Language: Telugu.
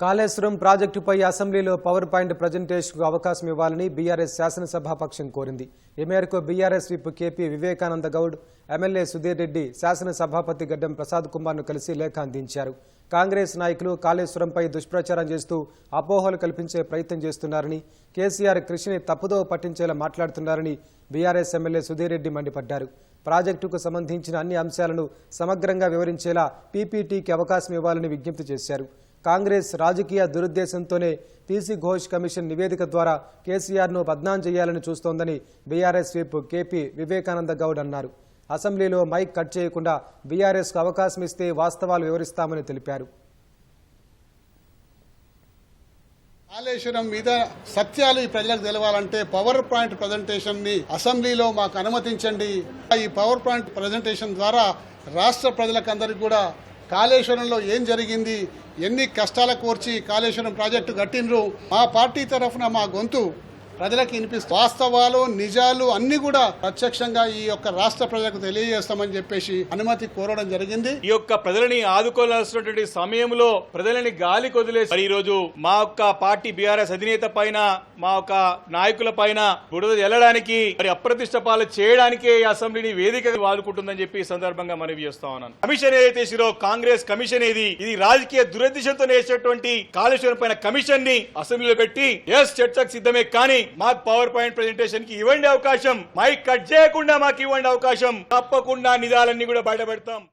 కాళేశ్వరం ప్రాజెక్టుపై అసెంబ్లీలో పవర్ పాయింట్ ప్రజెంటేషన్కు అవకాశం ఇవ్వాలని బీఆర్ఎస్ శాసనసభాపక్షం కోరింది. ఈ మేరకు BRS whip KP Vivekananda Goud MLA Sudheer Reddy శాసనసభాపతి Gaddam Prasad కుమార్ను కలిసి లేఖ అందించారు. కాంగ్రెస్ నాయకులు కాళేశ్వరంపై దుష్ప్రచారం చేస్తూ అపోహలు కల్పించే ప్రయత్నం చేస్తున్నారని కేసీఆర్ కృషిని తప్పుదోవ పట్టించేలా మాట్లాడుతున్నారని బీఆర్ఎస్ ఎమ్మెల్యే సుధీర్ రెడ్డి మండిపడ్డారు. ప్రాజెక్టుకు సంబంధించిన అన్ని అంశాలను సమగ్రంగా వివరించేలా పీపీటీకి అవకాశం ఇవ్వాలని విజ్ఞప్తి చేశారు. కాంగ్రెస్ రాజకీయ దురుద్దేశంతోనే పీసీ ఘోష్ కమిషన్ నివేదిక ద్వారా కేసీఆర్ను బద్నాం చేయాలని చూస్తోందని BRS whip KP Vivekananda Goud అన్నారు. అసెంబ్లీలో మైక్ కట్ చేయకుండా బీఆర్ఎస్కు అవకాశం ఇస్తే వాస్తవాలు వివరిస్తామని తెలిపారు. కాళేశ్వరం మీద సత్యాలు ఈ ప్రజలకు తెలవాలంటే పవర్ పాయింట్ ప్రజెంటేషన్ని అసెంబ్లీలో మాకు అనుమతించండి. ఈ పవర్ పాయింట్ ప్రజెంటేషన్ ద్వారా రాష్ట్ర ప్రజలకందరికీ కూడా కాళేశ్వరంలో ఏం జరిగింది? ఎన్ని కష్టాల కోర్చి కాళేశ్వరం ప్రాజెక్టు కట్టినరు మా పార్టీ తరఫున మా గొంతు ప్రజలకు వినిపిస్తుంది వాస్తవాలు నిజాలు అన్ని కూడా ప్రత్యక్షంగా ఈ యొక్క రాష్ట్ర ప్రజలకు తెలియజేస్తామని చెప్పేసి అనుమతి కోరడం జరిగింది. ఈ యొక్క ప్రజలని ఆదుకోవాల్సినటువంటి సమయంలో ప్రజలని గాలి కొదిలేసి మరి ఈ రోజు మా యొక్క పార్టీ బీఆర్ఎస్ అధినేత పైన మా యొక్క నాయకుల పైన బుడద జల్లడానికి మరి అప్రతిష్ట పాలు చేయడానికే ఈ అసెంబ్లీని వేదిక వాడుకుంటుందని చెప్పి సందర్భంగా మనవి చేస్తా ఉన్నాను. కమిషన్ ఏదైతే సిరో కాంగ్రెస్ కమిషన్ ఏది ఇది రాజకీయ దురదృష్టంతో వేసేటువంటి కాళేశ్వరం పైన కమిషన్ని అసెంబ్లీలో పెట్టి ఎస్ చర్చకు సిద్ధమే కానీ మాకు పవర్ పాయింట్ ప్రెజెంటేషన్కి ఇవ్వండి అవకాశం. మైక్ కట్ చేయకుండా మాకు ఇవ్వండి అవకాశం. తప్పకుండా నిధాలన్నీ కూడా బయటపెడతాం.